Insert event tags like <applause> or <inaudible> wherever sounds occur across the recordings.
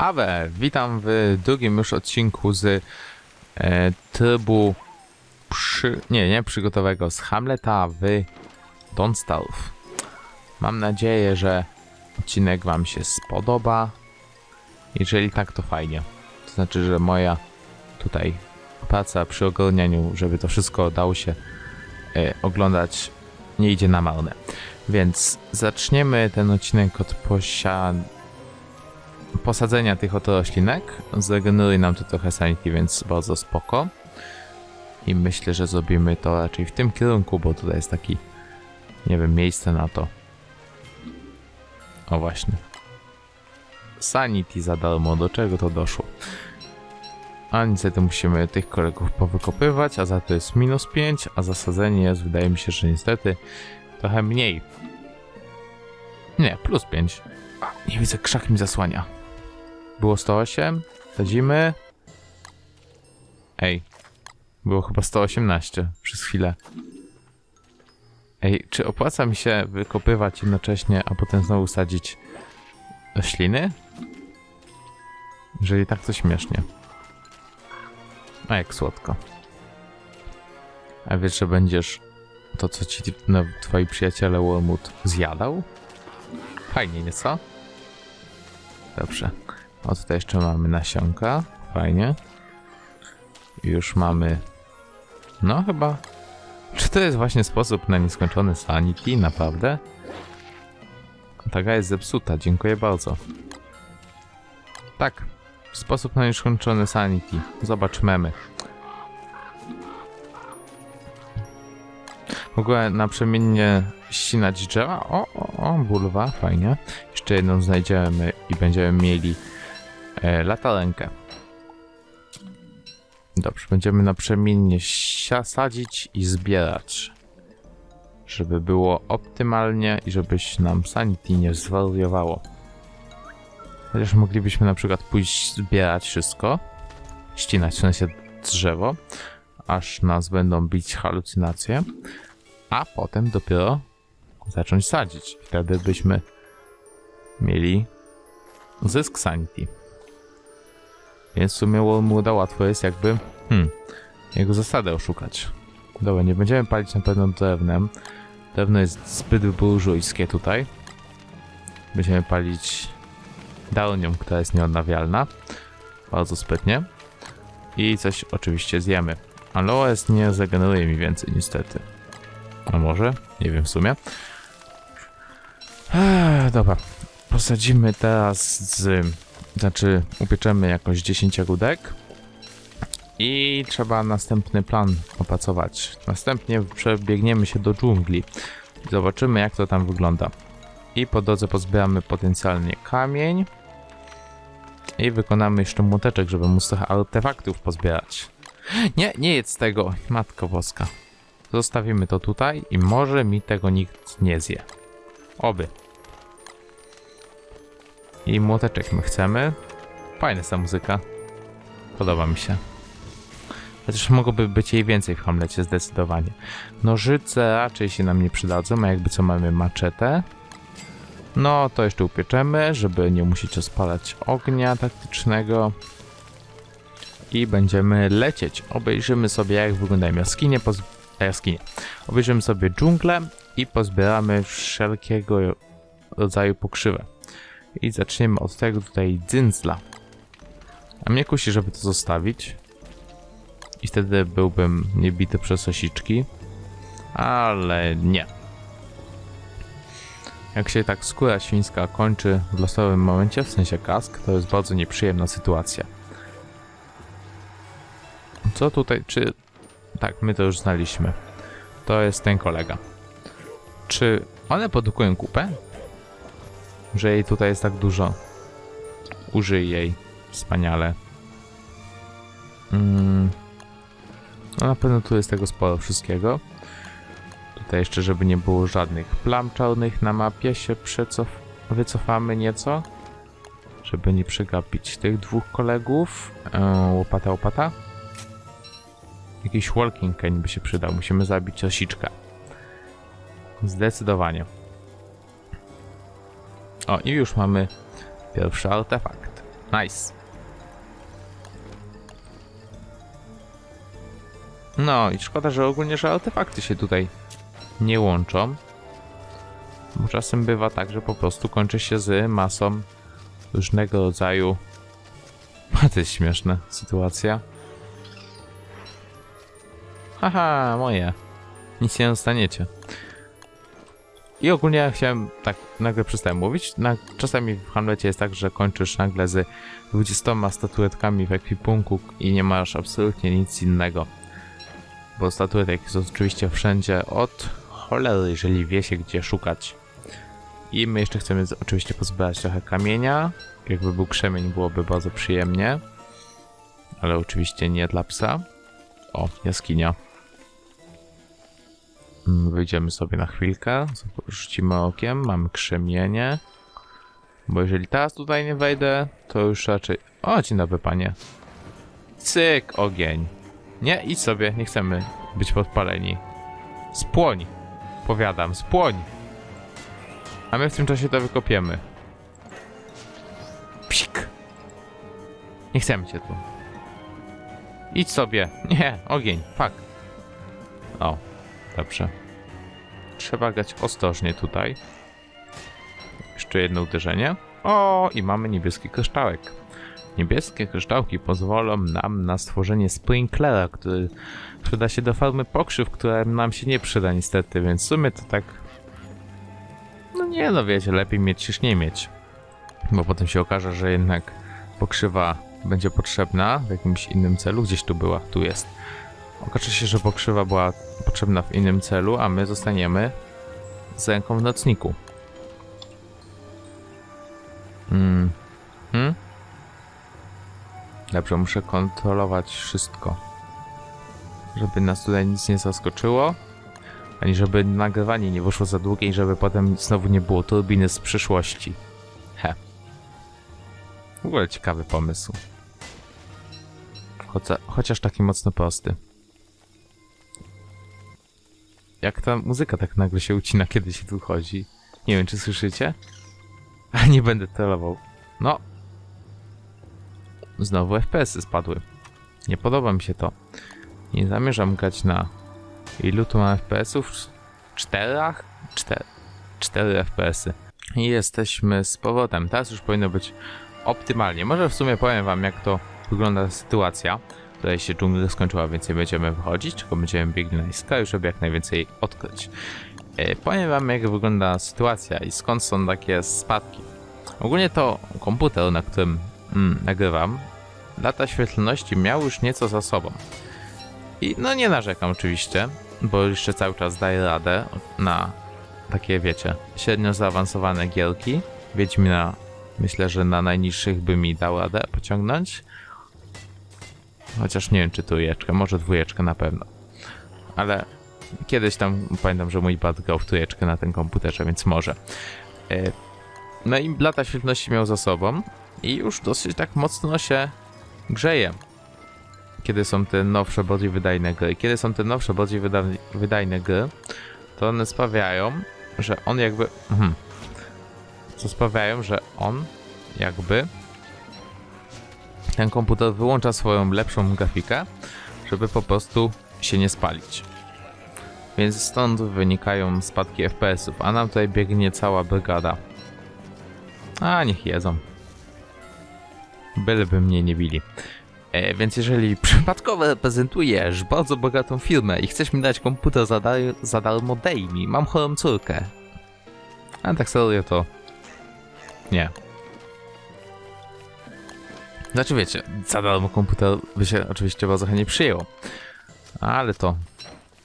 Awe, witam w drugim już odcinku z e, trybu przy, nie, nie przygotowego, z Hamleta w Don't Starve. Mam nadzieję, że odcinek wam się spodoba. Jeżeli tak, to fajnie. To znaczy, że moja tutaj praca przy ogarnianiu, żeby to wszystko dało się e, oglądać, nie idzie na marne. Więc zaczniemy ten odcinek od posiadania posadzenia tych oto roślinek. Zregeneruje nam to trochę sanity, więc bardzo spoko. I myślę, że zrobimy to raczej w tym kierunku, bo tutaj jest taki, nie wiem, miejsce na to. O właśnie. Sanity za darmo, do czego to doszło? A niestety musimy tych kolegów powykopywać, a za to jest minus 5, a zasadzenie jest, wydaje mi się, że niestety trochę mniej. Nie, plus 5. A, nie widzę, krzak mi zasłania. Było 108, sadzimy. Ej, było chyba 118 przez chwilę. Ej, czy opłaca mi się wykopywać jednocześnie, a potem znowu sadzić rośliny? Jeżeli tak, to śmiesznie. A jak słodko. A wiesz, że będziesz to, co ci no, twoi przyjaciele Wormwood zjadał? Fajnie, nie co? Dobrze. O, tutaj jeszcze mamy nasionka. Fajnie. Już mamy... No, chyba... Czy to jest właśnie sposób na nieskończony sanity? Naprawdę? Taka jest zepsuta, dziękuję bardzo. Tak, sposób na nieskończony sanity. Zobacz memy. Mogłem naprzemiennie ścinać drzewa. O, o, o, bulwa, fajnie. Jeszcze jedną znajdziemy i będziemy mieli e, latarenkę. Dobrze, będziemy naprzemiennie sadzić i zbierać. Żeby było optymalnie i żebyś nam sanity nie zwariowało. Chociaż moglibyśmy na przykład pójść zbierać wszystko, ścinać w sensie drzewo, aż nas będą bić halucynacje, a potem dopiero zacząć sadzić. Wtedy byśmy mieli zysk sanity. Więc w sumie Wormwooda łatwo jest jakby hmm, jego zasadę oszukać. Dobra, nie będziemy palić na pewno drewnem. Drewno jest zbyt burżujskie tutaj. Będziemy palić daunią, która jest nieodnawialna. Bardzo sprytnie. I coś oczywiście zjemy. Aloes nie zageneruje mi więcej niestety. A może? Nie wiem w sumie. Dobra. Posadzimy teraz z... Znaczy, upieczemy jakoś 10 jagódek. I trzeba następny plan opracować. Następnie przebiegniemy się do dżungli. Zobaczymy, jak to tam wygląda. I po drodze pozbieramy potencjalnie kamień. I wykonamy jeszcze młoteczek, żeby móc trochę artefaktów pozbierać. Nie, nie jedz tego, matko boska. Zostawimy to tutaj i może mi tego nikt nie zje. Oby. I młoteczek my chcemy. Fajna jest ta muzyka. Podoba mi się. Chociaż mogłoby być jej więcej w Hamlecie, zdecydowanie. Nożyce raczej się nam nie przydadzą, a jakby co mamy maczetę. No, to jeszcze upieczemy, żeby nie musieć rozpalać ognia taktycznego. I będziemy lecieć. Obejrzymy sobie, jak wyglądają jaskinie. Poz... e, jaskinie. Obejrzymy sobie dżunglę i pozbieramy wszelkiego rodzaju pokrzywę. I zaczniemy od tego tutaj dzyndzla. A mnie kusi, żeby to zostawić. I wtedy byłbym niebity przez osiczki. Ale nie. Jak się tak skóra świńska kończy w losowym momencie, w sensie kask, to jest bardzo nieprzyjemna sytuacja. Co tutaj, czy... Tak, my to już znaliśmy. To jest ten kolega. Czy one produkują kupę? Że jej tutaj jest tak dużo. Użyj jej. Wspaniale. Mm. No na pewno tu jest tego sporo wszystkiego. Tutaj jeszcze, żeby nie było żadnych plam czarnych na mapie, się przecof wycofamy nieco. Żeby nie przegapić tych dwóch kolegów. Eee, łopata, łopata. Jakiś walking cane by się przydał. Musimy zabić osiczkę. Zdecydowanie. O, i już mamy pierwszy artefakt. Nice. No i szkoda, że ogólnie, że artefakty się tutaj nie łączą. Bo czasem bywa tak, że po prostu kończy się z masą różnego rodzaju. <laughs> A to jest śmieszna sytuacja. Haha, moje. Nic nie dostaniecie. I ogólnie chciałem, tak nagle przestałem mówić. Na, czasami w Hamlecie jest tak, że kończysz nagle z 20 statuetkami w ekwipunku i nie masz absolutnie nic innego. Bo statuetek jest oczywiście wszędzie od cholery, jeżeli wie się gdzie szukać. I my jeszcze chcemy oczywiście pozbierać trochę kamienia. Jakby był krzemień, byłoby bardzo przyjemnie. Ale oczywiście nie dla psa. O, jaskinia. Mm, Wyjdziemy sobie na chwilkę, rzucimy okiem, mamy krzemienie. Bo jeżeli teraz tutaj nie wejdę, to już raczej... O, dzień dobry panie. Cyk, ogień. Nie, idź sobie, nie chcemy być podpaleni. Spłoń, powiadam, spłoń. A my w tym czasie to wykopiemy. Psik. Nie chcemy cię tu. Idź sobie. Nie, ogień, fuck. O, dobrze. Trzeba grać ostrożnie tutaj. Jeszcze jedno uderzenie. O, i mamy niebieski kryształek. Niebieskie kryształki pozwolą nam na stworzenie sprinklera, który przyda się do farmy pokrzyw, która nam się nie przyda niestety, więc w sumie to tak... No nie no wiecie, lepiej mieć niż nie mieć. Bo potem się okaże, że jednak pokrzywa będzie potrzebna w jakimś innym celu. Gdzieś tu była, tu jest. Okaże się, że pokrzywa była potrzebna w innym celu, a my zostaniemy z ręką w nocniku. Mm. Hmm? Dobrze, muszę kontrolować wszystko. Żeby nas tutaj nic nie zaskoczyło. Ani żeby nagrywanie nie wyszło za długie i żeby potem znowu nie było turbiny z przyszłości. He. W ogóle ciekawy pomysł. Chociaż taki mocno prosty. Jak ta muzyka tak nagle się ucina, kiedy się tu chodzi. Nie wiem, czy słyszycie? <laughs> A nie będę trollował. No. Znowu FPS-y spadły. Nie podoba mi się to. Nie zamierzam grać na... Ilu tu mam FPS-ów? Czterach? Cztery. Cztery FPS-y. I jesteśmy z powrotem. Teraz już powinno być optymalnie. Może w sumie powiem wam, jak to wygląda sytuacja. Tutaj się dżungla skończyła, więc nie będziemy wychodzić, tylko będziemy biegli na iskra, żeby jak najwięcej odkryć. E, powiem wam, jak wygląda sytuacja i skąd są takie spadki. Ogólnie to komputer, na którym mm, nagrywam, lata świetlności miał już nieco za sobą. I no nie narzekam oczywiście, bo jeszcze cały czas daję radę na takie, wiecie, średnio zaawansowane gierki. Wiedźmina myślę, że na najniższych by mi dał radę pociągnąć. Chociaż nie wiem, czy trójeczkę, może dwójeczkę na pewno. Ale kiedyś tam pamiętam, że mój brat grał w trójeczkę na tym komputerze, więc może. E, No i lata świetności miał za sobą i już dosyć tak mocno się grzeje. Kiedy są te nowsze, bardziej wydajne gry. Kiedy są te nowsze, bardziej wyda wydajne gry, to one sprawiają, że on jakby... Mhm. Co sprawiają, że on jakby ten komputer wyłącza swoją lepszą grafikę, żeby po prostu się nie spalić. Więc stąd wynikają spadki FPS-ów, a nam tutaj biegnie cała brygada. A niech jedzą. Byleby mnie nie bili. E, więc jeżeli <laughs> przypadkowo reprezentujesz bardzo bogatą firmę i chcesz mi dać komputer za, dar za darmo, daj mi, mam chorą córkę. A tak serio to... Nie. Znaczy wiecie, za darmo komputer by się oczywiście bardzo chętnie przyjęło. Ale to...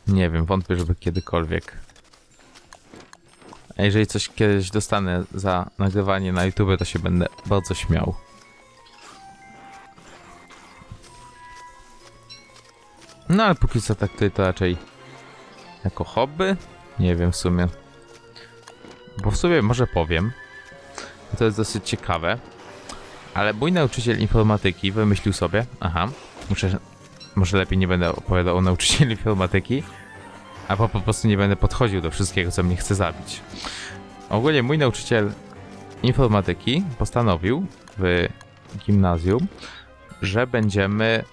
Nie wiem, wątpię, żeby kiedykolwiek. A jeżeli coś kiedyś dostanę za nagrywanie na YouTube, to się będę bardzo śmiał. No ale póki co tak to raczej jako hobby? Nie wiem w sumie. Bo w sumie może powiem. To jest dosyć ciekawe. Ale mój nauczyciel informatyki wymyślił sobie, aha, muszę, może lepiej nie będę opowiadał o nauczycielu <laughs> informatyki, a po, prostu nie będę podchodził do wszystkiego, co mnie chce zabić. Ogólnie mój nauczyciel informatyki postanowił w gimnazjum, że będziemy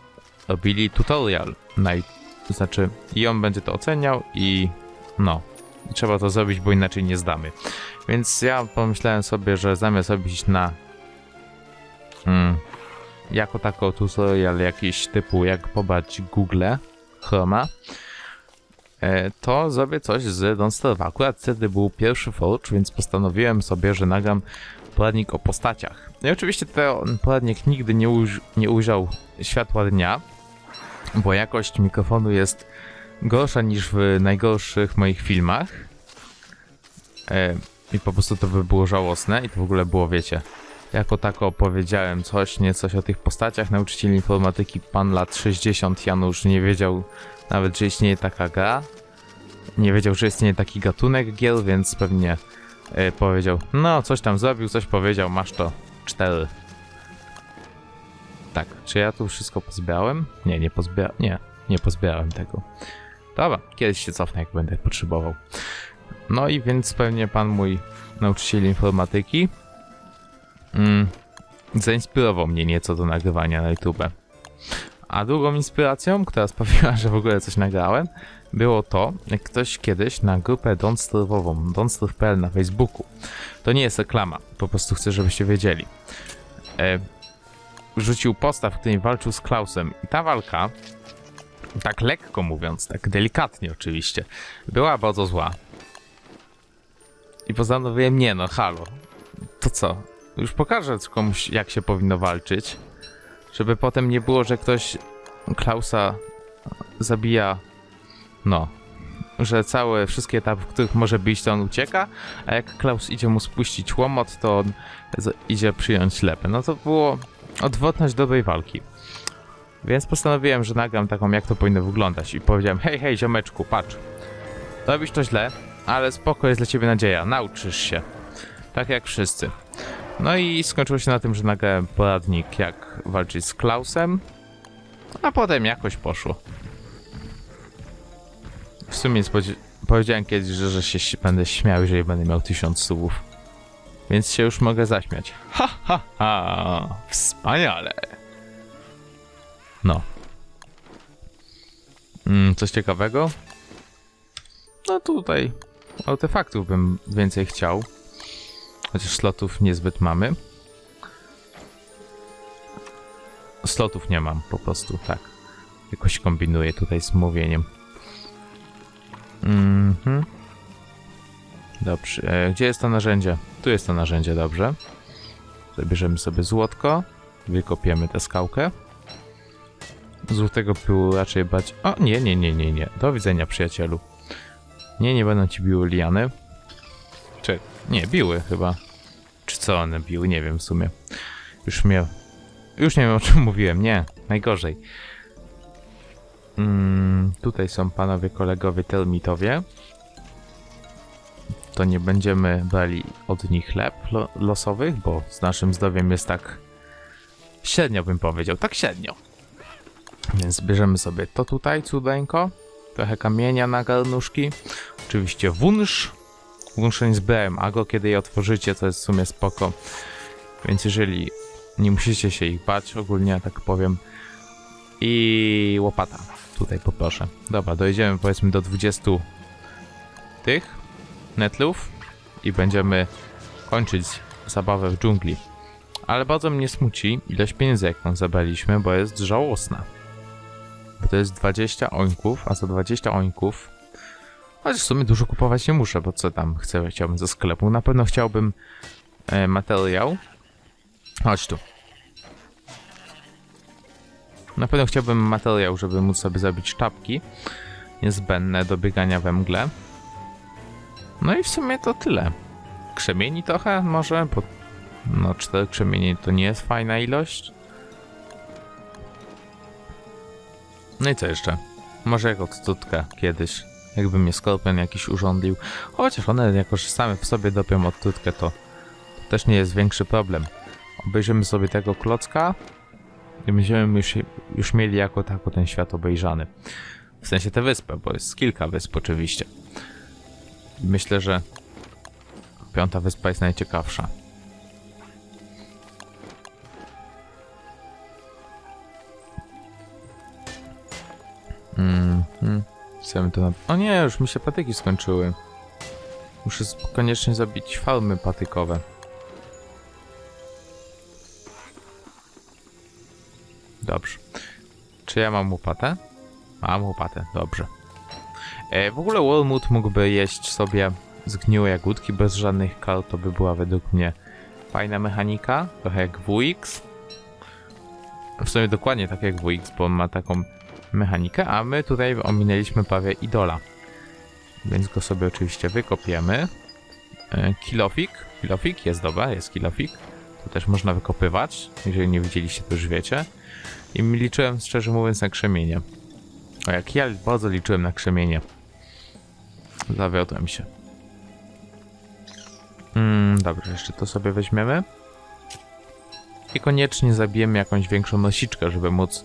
robili tutorial. Na, to znaczy, i on będzie to oceniał, i no, trzeba to zrobić, bo inaczej nie zdamy. Więc ja pomyślałem sobie, że zamiast robić na mm, jako tako tutorial jakiś typu jak pobrać Google Chroma, e, to zrobię coś z Don't Akurat wtedy był pierwszy Forge, więc postanowiłem sobie, że nagram poradnik o postaciach. No i oczywiście ten poradnik nigdy nie, uż, nie ujrzał światła dnia, bo jakość mikrofonu jest gorsza niż w najgorszych moich filmach. E, I po prostu to by było żałosne i to w ogóle było, wiecie, jako tako opowiedziałem coś, nie coś o tych postaciach. Nauczyciel informatyki, pan lat 60, Janusz, nie wiedział nawet, że istnieje taka gra. Nie wiedział, że istnieje taki gatunek gier, więc pewnie e, powiedział, no coś tam zrobił, coś powiedział, masz to. Cztery. Tak, czy ja tu wszystko pozbierałem? Nie, nie pozbierałem, nie, nie pozbierałem tego. Dobra, kiedyś się cofnę, jak będę potrzebował. No i więc pewnie pan mój nauczyciel informatyki mm, zainspirował mnie nieco do nagrywania na YouTube. A drugą inspiracją, która sprawiła, <laughs> że w ogóle coś nagrałem, było to, jak ktoś kiedyś na grupę Donstrowową, Donstrów.pl na Facebooku, to nie jest reklama, po prostu chcę, żebyście wiedzieli, e, rzucił posta, w którym walczył z Klausem. I ta walka, tak lekko mówiąc, tak delikatnie oczywiście, była bardzo zła. I postanowiłem, nie no, halo, to co, już pokażę komuś, jak się powinno walczyć, żeby potem nie było, że ktoś Klausa zabija, no, że całe, wszystkie etapy, w których może bić, to on ucieka, a jak Klaus idzie mu spuścić łomot, to on idzie przyjąć lepę. No to było odwrotność dobrej walki. Więc postanowiłem, że nagram taką, jak to powinno wyglądać i powiedziałem, hej, hej, ziomeczku, patrz, robisz to źle, ale spoko, jest dla ciebie nadzieja, nauczysz się. Tak jak wszyscy. No i skończyło się na tym, że nagrałem poradnik, jak walczyć z Klausem, a potem jakoś poszło. W sumie powiedziałem kiedyś, że, że się będę śmiał, jeżeli będę miał tysiąc słów. Więc się już mogę zaśmiać. Ha, ha, ha! Wspaniale! No. Mm, coś ciekawego? No tutaj artefaktów bym więcej chciał. Chociaż slotów niezbyt mamy. Slotów nie mam po prostu, tak. Jakoś kombinuję tutaj z mówieniem. Mhm. Dobrze. E, gdzie jest to narzędzie? Tu jest to narzędzie, dobrze. Zabierzemy sobie złotko. Wykopiemy tę skałkę. Złotego pyłu raczej bać... O, nie, nie, nie, nie, nie. Do widzenia, przyjacielu. Nie, nie będą ci biły liany. Nie, biły chyba. Czy co one biły? Nie wiem w sumie. Już mnie... Już nie wiem o czym <laughs> mówiłem. Nie, najgorzej. Mm, tutaj są panowie kolegowie termitowie. To nie będziemy brali od nich chleb lo losowych, bo z naszym zdrowiem jest tak średnio bym powiedział, tak średnio. Więc bierzemy sobie to tutaj, cudeńko. Trochę kamienia na garnuszki. Oczywiście wunsz. Wunsze nie zbrałem, a go kiedy je otworzycie, to jest w sumie spoko. Więc jeżeli nie musicie się ich bać, ogólnie tak powiem. I łopata. Tutaj poproszę. Dobra, dojedziemy powiedzmy do 20 tych netlów i będziemy kończyć zabawę w dżungli. Ale bardzo mnie smuci ilość pieniędzy, jaką zabraliśmy, bo jest żałosna. Bo to jest 20 ońków, a za 20 ońków Chociaż w sumie dużo kupować nie muszę, bo co tam chcę, chciałbym ze sklepu. Na pewno chciałbym e, materiał. Chodź tu. Na pewno chciałbym materiał, żeby móc sobie zrobić czapki niezbędne do biegania we mgle. No i w sumie to tyle. Krzemieni trochę może, bo no cztery to nie jest fajna ilość. No i co jeszcze? Może jako odtutka kiedyś, jakby mnie skorpion jakiś urządził. Chociaż one jakoś same w sobie dopią odtrutkę, to, to też nie jest większy problem. Obejrzymy sobie tego klocka i będziemy już, już mieli jako tako ten świat obejrzany. W sensie tę wyspę, bo jest kilka wysp oczywiście. Myślę, że piąta wyspa jest najciekawsza. Mm -hmm. Chcemy to na... O nie, już mi się patyki skończyły. Muszę koniecznie zabić falmy patykowe. Dobrze. Czy ja mam łopatę? Mam łopatę, dobrze. E, w ogóle Wormwood mógłby jeść sobie zgniłe jagódki bez żadnych kal, to by była według mnie fajna mechanika, trochę jak WX. W sumie dokładnie tak jak WX, bo on ma taką mechanikę, a my tutaj ominęliśmy prawie idola. Więc go sobie oczywiście wykopiemy. E, Kilofik. Kilofik jest dobra, jest kilofik. To też można wykopywać. Jeżeli nie widzieliście, to już wiecie. I liczyłem, szczerze mówiąc, na krzemienie. O, jak ja bardzo liczyłem na krzemienie. Zawiodłem się. Mm, dobrze, jeszcze to sobie weźmiemy. I koniecznie zabijemy jakąś większą nosiczkę, żeby móc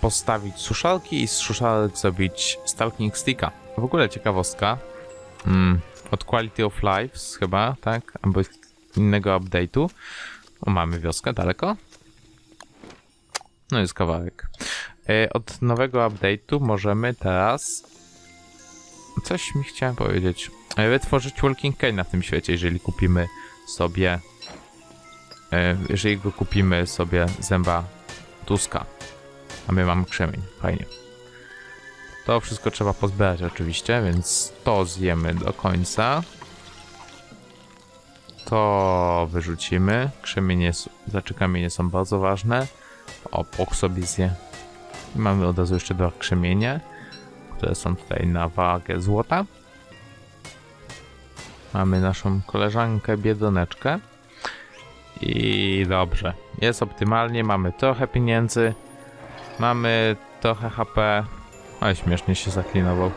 postawić suszalki i z suszalek zrobić Stalking Sticka. W ogóle ciekawostka. Mm, od Quality of Life chyba, tak? Albo innego update'u. O, mamy wioskę daleko. No jest kawałek. E, od nowego update'u możemy teraz... Coś mi chciałem powiedzieć. E, Wytworzyć Walking Cane w tym świecie, jeżeli kupimy sobie... E, jeżeli go kupimy sobie zęba Tuska. A my mamy krzemień. Fajnie. To wszystko trzeba pozbierać oczywiście, więc to zjemy do końca. To wyrzucimy. Krzemienie, s- znaczy kamienie są bardzo ważne. O, pok sobie zje. I mamy od razu jeszcze dwa krzemienie, które są tutaj na wagę złota. Mamy naszą koleżankę biedroneczkę. I dobrze. Jest optymalnie, mamy trochę pieniędzy. Mamy trochę HP. Ale śmiesznie się zaklinował.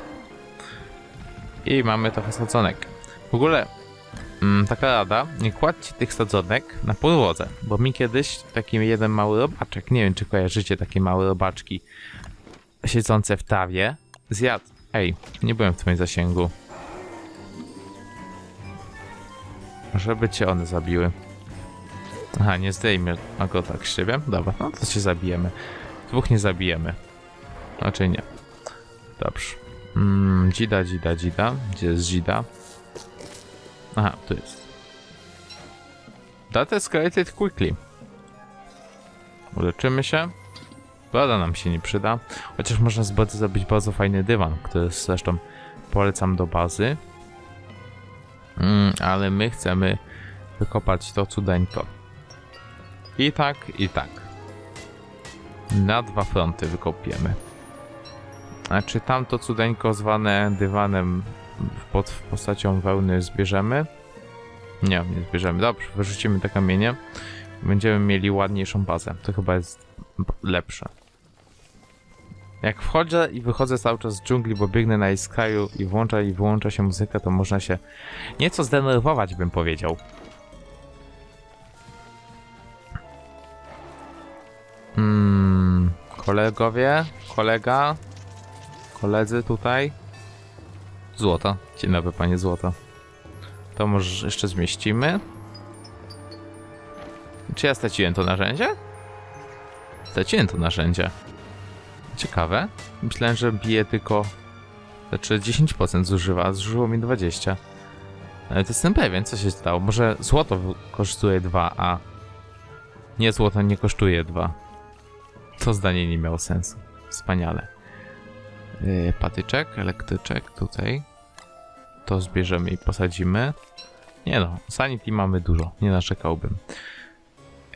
I mamy trochę sadzonek. W ogóle mm, taka rada, nie kładźcie tych sadzonek na podłodze, bo mi kiedyś taki jeden mały robaczek, nie wiem czy kojarzycie takie małe robaczki siedzące w trawie, zjadł. Ej, nie byłem w twoim zasięgu. Żeby cię one zabiły. Aha, nie zdejmie a go tak z siebie? Dobra, no to się zabijemy. Dwóch nie zabijemy. Raczej nie. Dobrze. Mm, dzida, dzida, dzida. Gdzie jest dzida? Aha, tu jest. That escalated quickly. Uleczymy się. Woda nam się nie przyda. Chociaż można z bazy zrobić bardzo fajny dywan, który zresztą polecam do bazy. Mm, ale my chcemy wykopać to cudeńko. I tak, i tak. Na dwa fronty wykopiemy. Znaczy tamto cudeńko zwane dywanem pod postacią wełny zbierzemy? Nie, nie zbierzemy. Dobrze, wyrzucimy te kamienie. Będziemy mieli ładniejszą bazę. To chyba jest lepsze. Jak wchodzę i wychodzę cały czas z dżungli, bo biegnę na Iskaju i włącza i wyłącza się muzyka, to można się nieco zdenerwować, bym powiedział. Hmm, kolegowie, kolega, koledzy tutaj. Złoto. Dzień dobry, panie złoto. To może jeszcze zmieścimy. Czy ja straciłem to narzędzie? Straciłem to narzędzie. Ciekawe. Myślałem, że bije tylko... Znaczy 10% zużywa, a zużyło mi 20%. Ale to jestem pewien, co się stało. Może złoto kosztuje 2, a... Nie, złoto nie kosztuje 2. To zdanie nie miało sensu. Wspaniale. Yy, patyczek, elektryczek tutaj. To zbierzemy i posadzimy. Nie no, sanity mamy dużo, nie narzekałbym.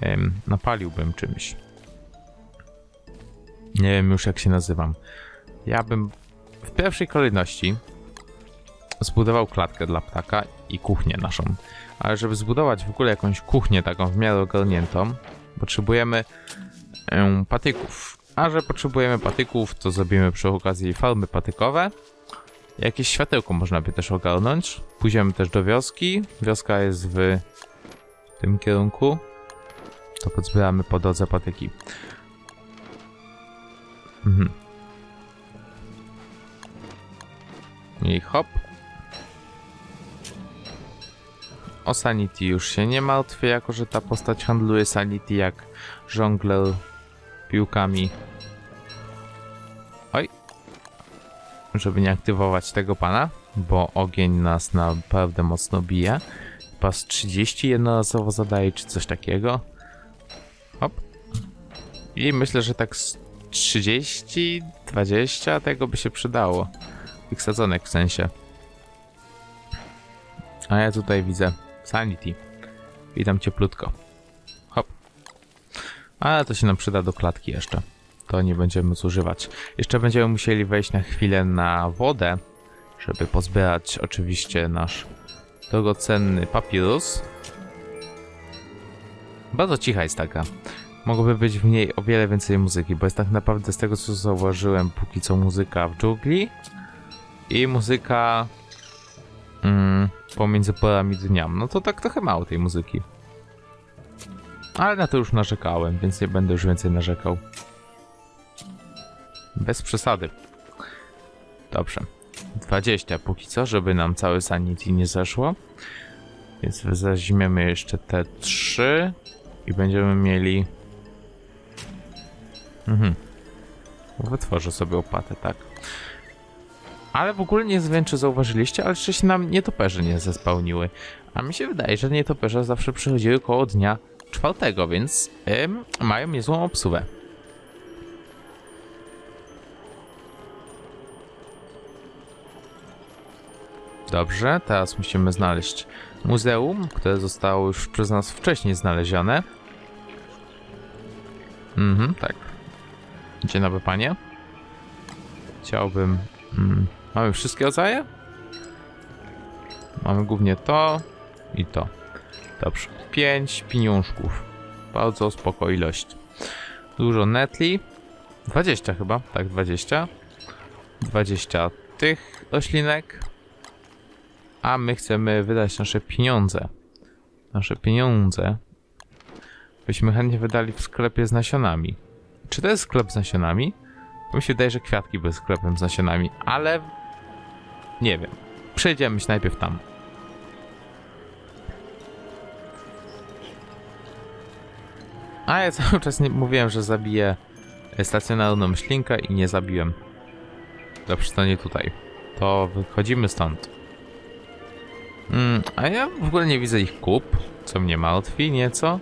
Ym, napaliłbym czymś. Nie wiem już jak się nazywam. Ja bym w pierwszej kolejności zbudował klatkę dla ptaka i kuchnię naszą. Ale żeby zbudować w ogóle jakąś kuchnię taką w miarę ogarniętą, potrzebujemy em, patyków. A że potrzebujemy patyków, to zrobimy przy okazji farmy patykowe. Jakieś światełko można by też ogarnąć. Pójdziemy też do wioski. Wioska jest w tym kierunku. To pozbieramy po drodze patyki. Mhm. I hop. O Sanity już się nie martwię, jako że ta postać handluje Sanity jak żongler piłkami. Oj, żeby nie aktywować tego pana, bo ogień nas naprawdę mocno bije. Z 30 jednorazowo zadaje, czy coś takiego. Hop. I myślę, że tak z 30, 20 tego by się przydało. Tych sadzonek w sensie. A ja tutaj widzę Sanity. Witam cieplutko. Ale to się nam przyda do klatki jeszcze. To nie będziemy zużywać. Jeszcze będziemy musieli wejść na chwilę na wodę, żeby pozbierać oczywiście nasz drogocenny papirus. Bardzo cicha jest taka. Mogłoby być w niej o wiele więcej muzyki, bo jest tak naprawdę z tego co zauważyłem póki co muzyka w dżungli i muzyka mm, pomiędzy porami dnia. No to tak trochę mało tej muzyki. Ale na to już narzekałem, więc nie będę już więcej narzekał. Bez przesady. Dobrze. 20 póki co, żeby nam całe sanity nie zeszło. Więc weźmiemy jeszcze te 3 i będziemy mieli... Mhm. Wytworzę sobie opłatę, tak. Ale w ogóle nie wiem, czy zauważyliście, ale jeszcze się nam nietoperze nie zespełniły. A mi się wydaje, że nietoperze zawsze przychodziły koło dnia czwartego, więc ym, mają niezłą obsługę. Dobrze, teraz musimy znaleźć muzeum, które zostało już przez nas wcześniej znalezione. Mhm, tak. Dzień dobry, panie. Chciałbym... Mm, mamy wszystkie rodzaje? Mamy głównie to i to. Dobrze. 5 pieniążków. Bardzo spoko ilość. Dużo netli. 20 chyba, tak 20. 20 tych roślinek. A my chcemy wydać nasze pieniądze. Nasze pieniądze. Byśmy chętnie wydali w sklepie z nasionami. Czy to jest sklep z nasionami? Mi się wydaje, że kwiatki były sklepem z nasionami, ale... Nie wiem. Przejdziemy się najpierw tam. A ja cały czas nie mówiłem, że zabiję stacjonarną myślinkę i nie zabiłem. Dobrze, to nie tutaj. To wychodzimy stąd. Mm, a ja w ogóle nie widzę ich kup, co mnie martwi nieco.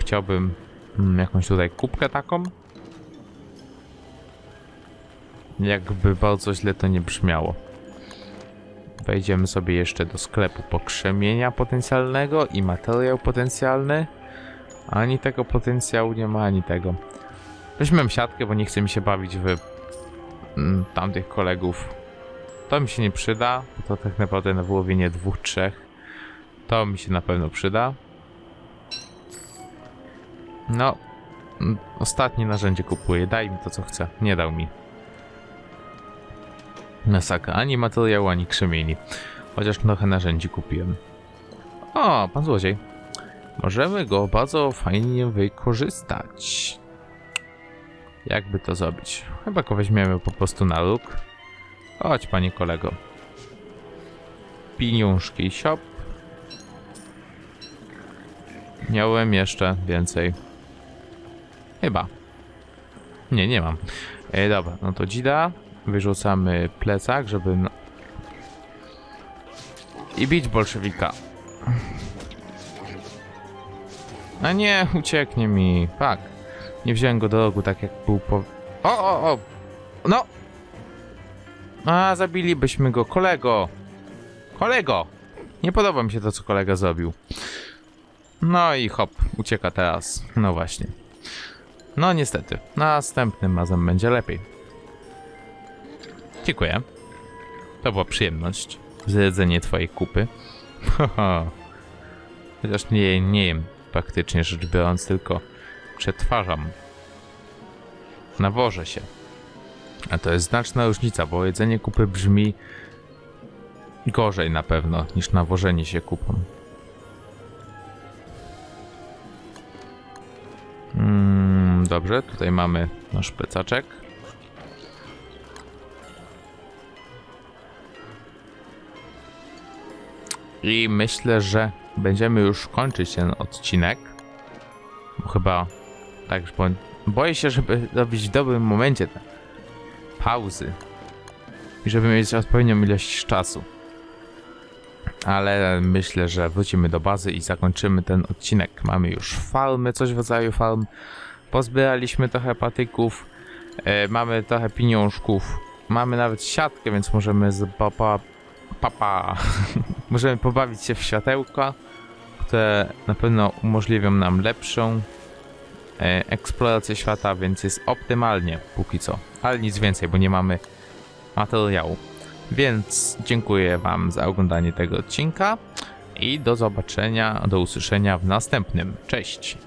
Chciałbym mm, jakąś tutaj kubkę taką. Jakby bardzo źle to nie brzmiało. Wejdziemy sobie jeszcze do sklepu pokrzemienia potencjalnego i materiał potencjalny. Ani tego potencjału nie ma, ani tego. Weźmiemy siatkę, bo nie chce mi się bawić w mm, tamtych kolegów. To mi się nie przyda, to tak naprawdę na wyłowienie dwóch, trzech. To mi się na pewno przyda. No, mm, ostatnie narzędzie kupuję. Daj mi to, co chcę. Nie dał mi. Masaka. Ani materiału, ani krzemieni. Chociaż trochę narzędzi kupiłem. O, pan złodziej. Możemy go bardzo fajnie wykorzystać. Jakby to zrobić? Chyba go weźmiemy po prostu na luk. Chodź, panie kolego. Pieniążki siop. Miałem jeszcze więcej. Chyba. Nie, nie mam. E, dobra, no to dzida. Wyrzucamy plecak, żeby... I bić bolszewika. A nie, ucieknie mi. Tak. Nie wziąłem go do rogu, tak jak był po... O, o, o! No! A, zabilibyśmy go. Kolego! Kolego! Nie podoba mi się to, co kolega zrobił. No i hop, ucieka teraz. No właśnie. No niestety, następnym razem będzie lepiej. Dziękuję. To była przyjemność. Zjedzenie twojej kupy. <laughs> Chociaż nie, nie jem praktycznie rzecz biorąc, tylko przetwarzam. Nawożę się. A to jest znaczna różnica, bo jedzenie kupy brzmi gorzej na pewno niż nawożenie się kupą. Mm, dobrze, tutaj mamy nasz plecaczek. I myślę, że będziemy już kończyć ten odcinek. Bo chyba tak, bo boję się, żeby <laughs> robić w dobrym momencie te pauzy. i żeby mieć odpowiednią ilość czasu. Ale myślę, że wrócimy do bazy i zakończymy ten odcinek. Mamy już farmy, coś w rodzaju farm. Pozbieraliśmy trochę patyków, e, mamy trochę pieniążków, mamy nawet siatkę, więc możemy z papa, papa <laughs> możemy pobawić się w światełka, które na pewno umożliwią nam lepszą e, eksplorację świata, więc jest optymalnie póki co. Ale nic więcej, bo nie mamy materiału. Więc dziękuję Wam za oglądanie tego odcinka i do zobaczenia, do usłyszenia w następnym. Cześć!